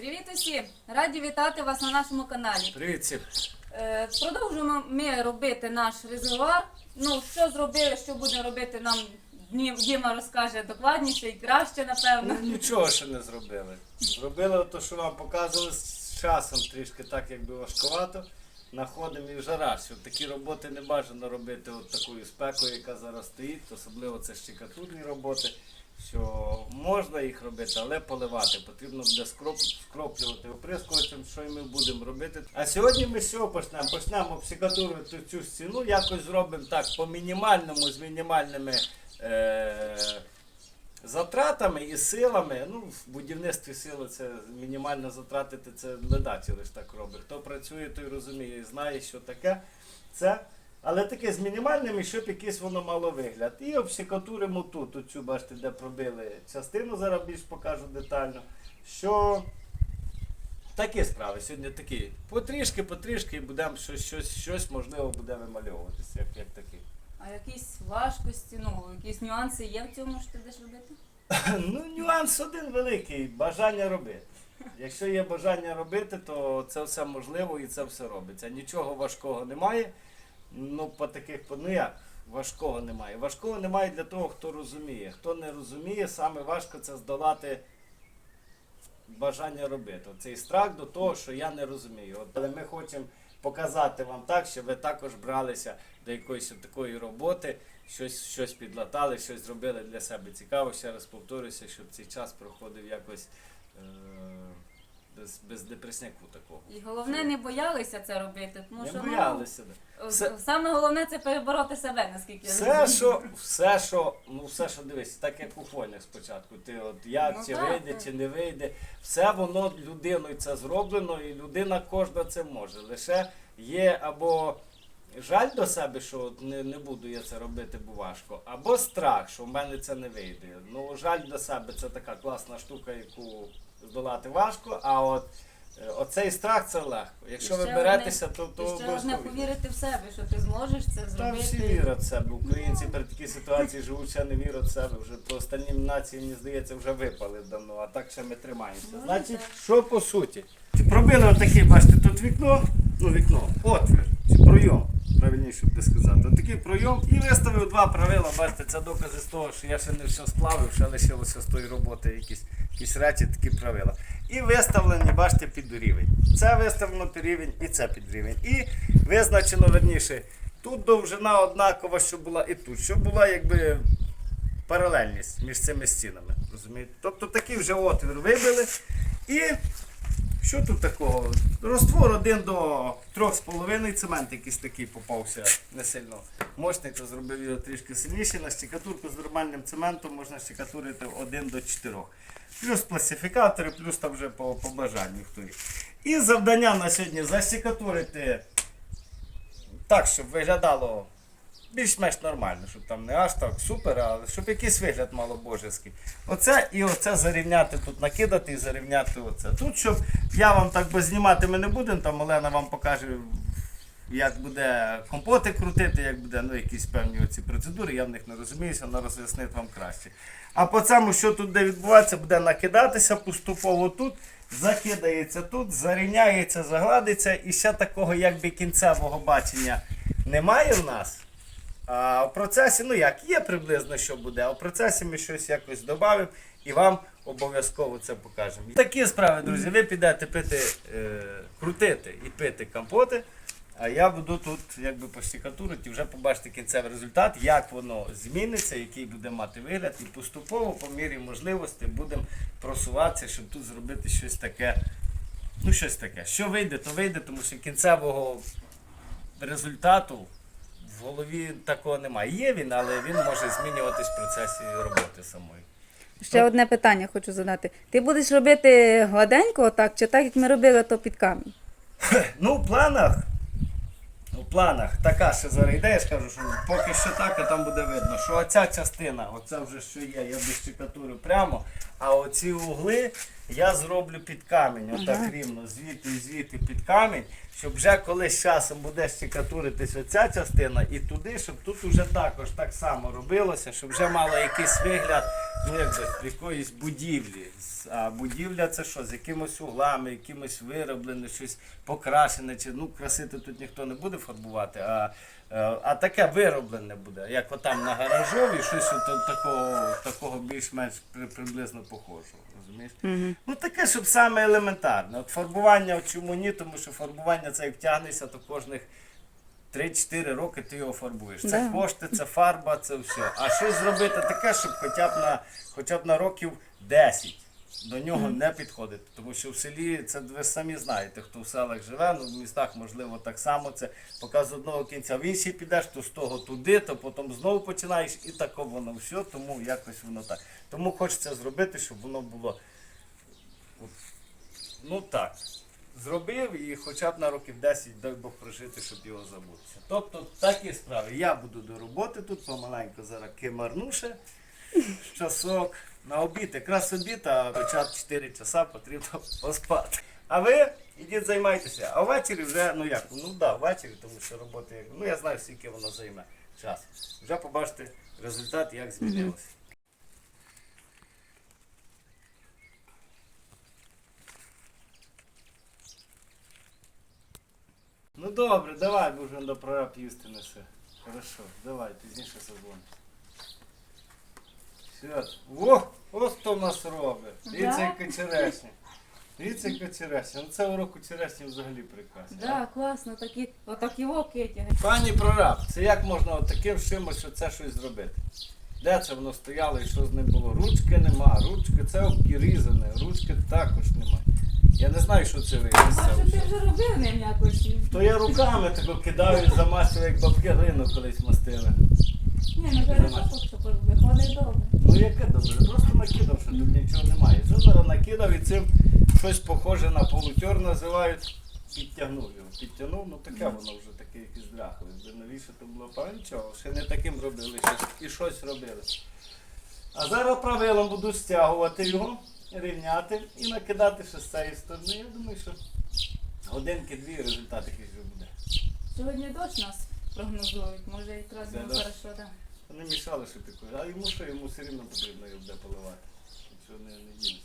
Привіт усім! Раді вітати вас на нашому каналі. Привіт всім. Е, Продовжуємо ми робити наш резервуар. Ну, що зробили, що будемо робити, нам Діма розкаже докладніше і краще, напевно. Ну, нічого ще не зробили. Зробили те, що вам показували з часом трішки так, якби важкувато. Находимо і вже раз, що такі роботи не бажано робити от такою спекою, яка зараз стоїть, особливо це щекатурні роботи, що можна їх робити, але поливати. Потрібно буде скроп, скроплювати оприскувачем, що і ми будемо робити. А сьогодні ми з чого почнемо? Почнемо обсікатурувати цю стіну, якось зробимо так по мінімальному, з мінімальними. Е- Затратами і силами, ну в будівництві сили це мінімально затратити, це ледачі лише так робить. Хто працює, той розуміє і знає, що таке це. Але таке з мінімальними, щоб якийсь воно мало вигляд. І обсікатуримо тут, оцю, бачите, де пробили частину, зараз більш покажу детально. Що такі справи сьогодні такі. Потрішки, потрішки і будемо щось, щось, щось можливо буде вимальовуватися, як, як такі. А якісь важкості, ну, якісь нюанси є в цьому, що ти будеш робити? Ну, нюанс один великий бажання робити. Якщо є бажання робити, то це все можливо і це все робиться. Нічого важкого немає. Ну, по таких, по- ну як, важкого немає. Важкого немає для того, хто розуміє. Хто не розуміє, саме важко це здолати бажання робити. Цей страх до того, що я не розумію. От, але ми хочемо показати вам так, щоб ви також бралися до якоїсь такої роботи, щось, щось підлатали, щось зробили для себе цікаво. Ще раз повторюся, щоб цей час проходив якось е- без, без депресняку такого. І головне, не боялися це робити, тому Не що боялися. ну, Все- саме головне це перебороти себе, наскільки я Все, розумію. що, все, що, ну все, що дивись, так як у фольних спочатку. Ти от як Ну чи так, вийде, так. чи не вийде, все воно людиною це зроблено, і людина кожна це може. Лише є або жаль до себе, що от не, не буду я це робити, бо важко, або страх, що в мене це не вийде. Ну, жаль до себе це така класна штука, яку здолати важко, а от. е, Оцей страх це легко. Якщо ви беретеся, то, то ще обов'язково. повірити в себе, що ти зможеш це Та зробити. всі вірять в себе. Українці при такій ситуації живуть, ще не вірять в себе. Вже по останнім нації, мені здається, вже випали давно, а так ще ми тримаємося. Ну, Значить, так. що по суті? Пробили отаке, бачите, тут вікно, ну вікно, отвір, чи пройом, правильніше буде сказати. Отакий пройом і виставив два правила, бачите, це докази з того, що я ще не все сплавив, ще лишилося з тої роботи якісь, якісь речі, такі правила. І виставлені, бачите, під рівень. Це виставлено під рівень і це під рівень. І визначено верніше. Тут довжина однакова, що була і тут, що була якби паралельність між цими стінами. Розумієте? Тобто такий вже отвір вибили. І що тут такого? Роствор один до 3,5 цемент якийсь такий попався не сильно мощний, то зробив його трішки сильніший. На щекатурку з нормальним цементом можна щекатурити 1 до 4. Плюс пластифікатори, плюс там вже по, по бажанню хто. І завдання на сьогодні защекатурити так, щоб виглядало більш-менш нормально, щоб там не аж так супер, а щоб якийсь вигляд мало божеский. Оце і оце зарівняти тут, накидати і зарівняти оце. Тут, щоб я вам так би знімати ми не будемо, там Олена вам покаже, як буде компоти крутити, як буде ну, якісь певні оці процедури, я в них не розуміюся, вона роз'яснить вам краще. А по цьому, що тут буде відбуватися, буде накидатися поступово тут, закидається тут, зарівняється, загладиться, і ще такого якби кінцевого бачення немає в нас. А в процесі, ну як, є приблизно, що буде, а в процесі ми щось якось додамо і вам обов'язково це покажемо. Такі справи, друзі, ви підете пити, е, крутити і пити компоти. А я буду тут якби постікатурити вже побачите кінцевий результат, як воно зміниться, який буде мати вигляд, і поступово, по мірі можливості, будемо просуватися, щоб тут зробити щось таке. Ну, щось таке. Що вийде, то вийде, тому що кінцевого результату в голові такого немає. Є він, але він може змінюватись в процесі роботи самої. Ще одне питання хочу задати. Ти будеш робити гладенько, отак, чи так, як ми робили, то під камінь? Ну, в планах. У планах така ще зараз йде, я ж кажу, що поки що так, а там буде видно, що оця частина, оце вже що є, я без щекатурю прямо, а оці угли я зроблю під камінь, отак рівно, звідти і звідти під камінь, щоб вже коли з часом буде щекатуритись оця частина і туди, щоб тут уже також так само робилося, щоб вже мало якийсь вигляд ну якби якоїсь будівлі. А будівля це що? З якимось углами, якимось вироблене, щось покрашене, чи ну красити тут ніхто не буде фарбувати, а, е, а таке вироблене буде. Як отам на гаражові, щось от такого, такого більш-менш при- приблизно похожого. Розумієш? Ну таке, щоб саме елементарне. От фарбування чому ні, тому що фарбування це як втягнешся, то кожних 3-4 роки ти його фарбуєш. Це Да. кошти, це фарба, це все. А щось зробити таке, щоб хоча б на, хоча б на років 10 до нього не підходити. Тому що в селі це ви самі знаєте, хто в селах живе, ну в містах можливо так само. Це поки з одного кінця в інший підеш, то з того туди, то потім знову починаєш і тако воно все, тому якось воно так. Тому хочеться зробити, щоб воно було ну так. Зробив і хоча б на років 10 дай Бог прожити, щоб його забутися. Тобто такі справи. Я буду до роботи тут помаленьку зараз кимарну ще часок. На обід, якраз обід, а б 4 часа потрібно поспати. А ви ідіть займайтеся. А ввечері вже, ну як, ну да, ввечері, тому що робота, ну я знаю, скільки воно займе час. Вже побачите результат, як змінилося. Ну добре, давай, бо вже до прораб їсти несе. Хорошо, давай, пізніше созвонимося. Все. О, ось хто в нас робить. Дивіться, яка черешня. Дивіться, яка черешня. Ну це уроку черешні взагалі прекрасно. Да, класно, такі, отакі океті. Пані прораб, це як можна от таким чимось що це щось зробити? Де це воно стояло і що з ним було? Ручки нема, ручки це обрізане, ручки також немає. Я не знаю, що це ви. Бачу, ти вже робив ним якось. То я руками тако кидаю замасив, як бабки глину колись мастили. Ні, ну перестав, що виходить добре. Ну яке добре, просто накидав, що тут нічого немає. Що зараз накидав і цим щось похоже на полутьор називають. Підтягнув його. Підтягнув, ну таке воно вже таке якесь. Де новіше то було нічого, ще не таким робили, щось, і щось робили. А зараз правилом буду стягувати його, рівняти і накидати ще з цієї сторони. Я думаю, що годинки-дві результат якийсь вже буде. Сьогодні дощ нас прогнозують, може якраз Де воно дощ? хорошо, так. Не мішали, що пікує. А йому що, йому все рівно потрібно його буде поливати. Нічого не, не дінеться.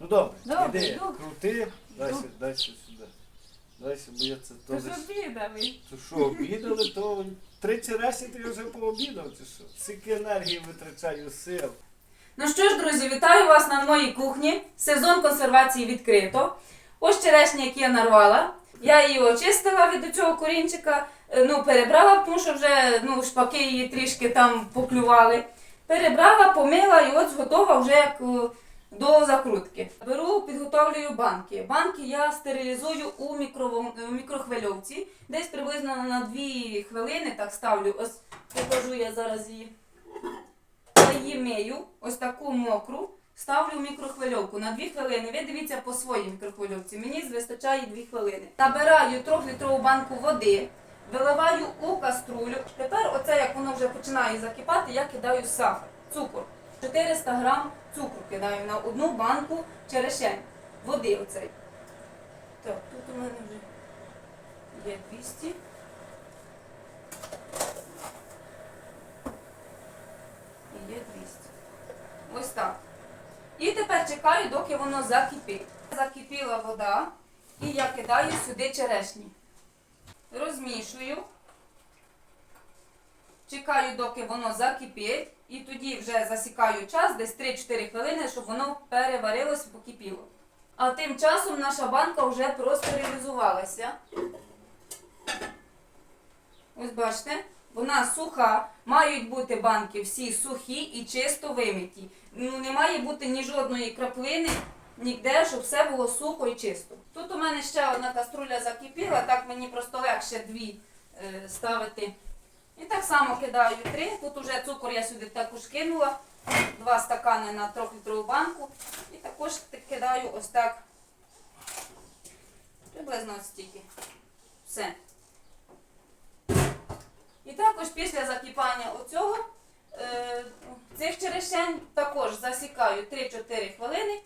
Ну добре, Добре, іди, йду. крути, дай, Йду. сю- дай сю- сюди. Дай сюди, бо я це Ти теж. ж обідав. То що, обідали, то три черешні ти вже пообідав, чи що? Скільки енергії витрачаю сил. Ну що ж, друзі, вітаю вас на моїй кухні. Сезон консервації відкрито. Ось черешня, які я нарвала. Я її очистила від цього корінчика, е, ну, перебрала, тому що вже ну, шпаки її трішки там поклювали. Перебрала, помила і от готова вже як е, до закрутки. Беру, підготовлюю банки. Банки я стерилізую у у мікрохвильовці. Десь приблизно на 2 хвилини так ставлю. Ось покажу я зараз її. Її мию, ось таку мокру, ставлю в мікрохвильовку на 2 хвилини. Ви дивіться по своїй мікрохвильовці. Мені вистачає 2 хвилини. Набираю 3-літрову банку води, виливаю у каструлю. Тепер, оце як воно вже починає закипати, я кидаю сахар, цукор. 400 грам цукру кидаю на одну банку черешень. Води оцей. Так, тут у мене вже є 200. І є 200. Ось так. І тепер чекаю, доки воно закипить. Закипіла вода, і я кидаю сюди черешні. Розмішую. Чекаю, доки воно закипить, і тоді вже засікаю час, десь 3-4 хвилини, щоб воно переварилось, і покипіло. А тим часом наша банка вже простерилізувалася. Ось бачите, вона суха. Мають бути банки всі сухі і чисто вимиті. Ну, не має бути ні жодної краплини, ніде, щоб все було сухо і чисто. Тут у мене ще одна каструля закипіла, так мені просто легше дві е, ставити. І так само кидаю три. Тут уже цукор я сюди також кинула. Два стакани на 3-літрову банку. І також кидаю ось так. Приблизно ось стільки. Все. І також після закипання оцього е, цих черешень також засікаю 3-4 хвилини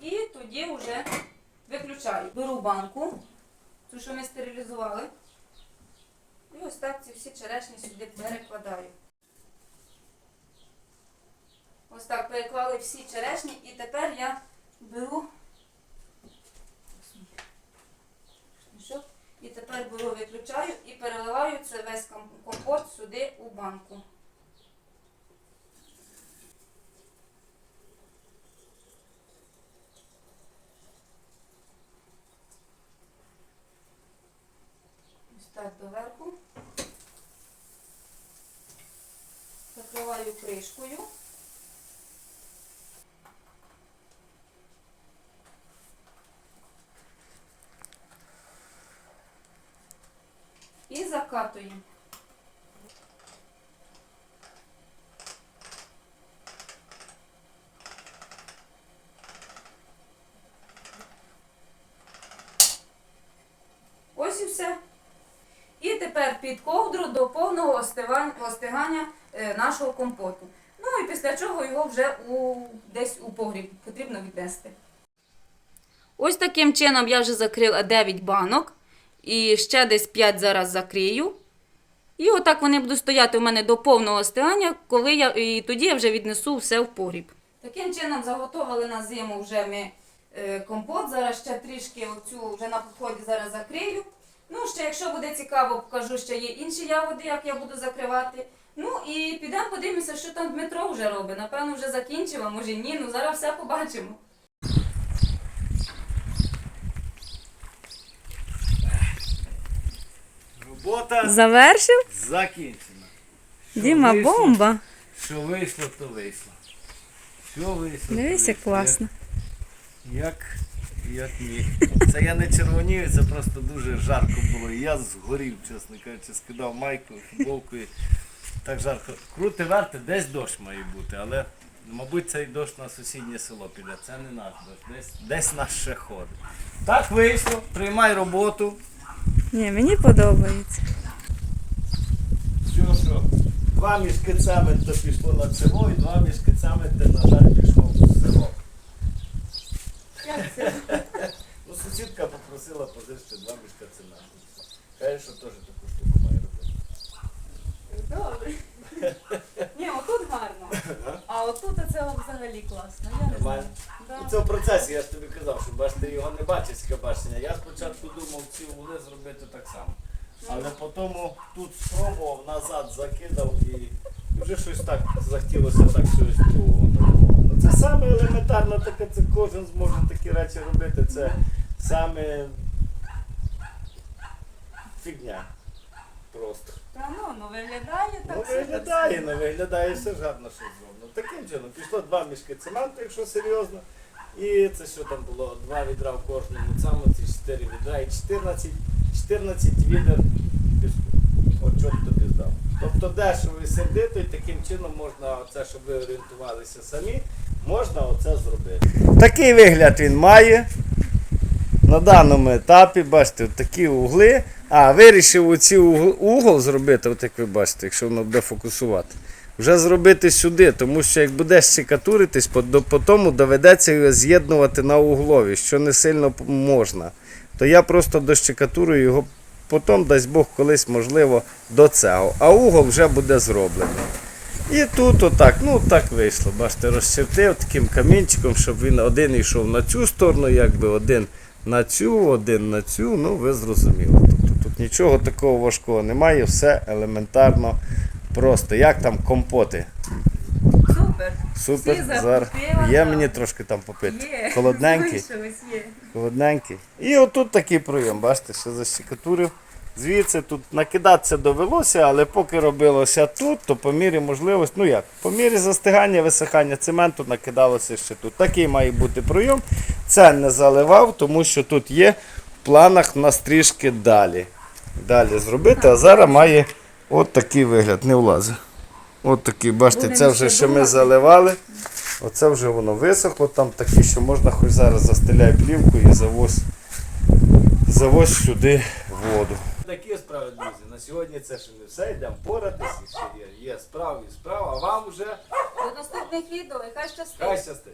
і тоді вже виключаю. Беру банку, цю, що ми стерилізували. І ось так ці всі черешні сюди перекладаю. Ось так переклали всі черешні і тепер я беру. Що? І тепер беру, виключаю і переливаю це весь ком- компот сюди у банку. Ось так доверху. Закриваю кришкою. І закатую. Ось і все. І тепер під ковдру до повного остигання е, нашого компоту. Ну і після чого його вже у, десь у погріб потрібно віднести. Ось таким чином я вже закрила 9 банок. І ще десь 5 зараз закрию. І отак вони будуть стояти у мене до повного остигання, коли я, і тоді я вже віднесу все в погріб. Таким чином заготовили на зиму вже ми е, компот. Зараз ще трішки оцю вже на підході зараз закрию. Ну, ще якщо буде цікаво, покажу, що є інші ягоди, як я буду закривати. Ну і підемо подивимося, що там Дмитро вже робить. Напевно, вже закінчив, а може ні. Ну зараз все побачимо. Робота Завершив? закінчена. Що Діма, вийшло, бомба. Що вийшло, то вийшло. Що вийшло? Дивись, як класно. Як, як міг. Це я не червонію, це просто дуже жарко було. І я згорів, чесно кажучи, скидав майку, футболку. і Так жарко. Крути верти, десь дощ має бути, але мабуть цей дощ на сусіднє село піде. Це не наш дощ, десь, десь наш ще ходить. Так вийшло, приймай роботу. Ні, мені подобається. Що? Два мішки цемента пішло на село і два мішки цемента, на жаль, пішло в село. Ну, сусідка попросила позичити два мішка цементу. Каже, що теж таку штуку має робити. Добре. Ні, отут гарно. А отут це взагалі класно. Я не Нормально? У цьому процесі я ж тобі казав, що бачите, його не бачить бачення. Я спочатку думав ці вули зробити так само. Але потім тут спробував, назад закидав і вже щось так захотілося так щось другого нового. Ну, Це саме елементарно таке, це кожен зможе такі речі робити. Це саме фігня. Просто. Та ну, ну виглядає так. Ну виглядає, не виглядає все ж гарно, що зроблено. Таким чином, пішло два мішки цементу, якщо серйозно. І це що там було? Два відра в кожному цьому, ці 4 відра і 14, 14 відер піску. От що тобі здав. Тобто дешево і сердито, і таким чином можна оце, щоб ви орієнтувалися самі, можна оце зробити. Такий вигляд він має. На даному етапі, бачите, от такі угли. А, вирішив оці угол, зробити, от як ви бачите, якщо воно буде фокусувати. Вже зробити сюди, тому що як будеш щекатуритись, по, тому доведеться з'єднувати на углові, що не сильно можна. То я просто дощекатурую його потім, дасть Бог, колись, можливо, до цього. А угол вже буде зроблений. І тут отак, ну так вийшло. Бачите, розчертив таким камінчиком, щоб він один йшов на цю сторону, якби один на цю, один на цю. Ну, ви зрозуміли. Тобто тут нічого такого важкого немає, все елементарно просто. Як там компоти? Супер. Супер. Всі Зараз закупила, є так. мені трошки там попити. Є. Холодненький. Є. Холодненький. І отут такий прийом, бачите, що защекатурив. Звідси тут накидатися довелося, але поки робилося тут, то по мірі можливості, ну як, по мірі застигання, висихання цементу накидалося ще тут. Такий має бути прийом. Це не заливав, тому що тут є в планах нас трішки далі. Далі зробити, а зараз має от такий вигляд, не влазить. От такий, бачите, це вже ще що ми заливали. Оце вже воно висохло, там такі, що можна хоч зараз застеляй плівку і завоз, завоз сюди воду. Такі справи, друзі. На сьогодні це ще не все. Йдемо поратися, ще є, є справи і справа, а вам вже До наступних відео, і хай щастить. хай щастить.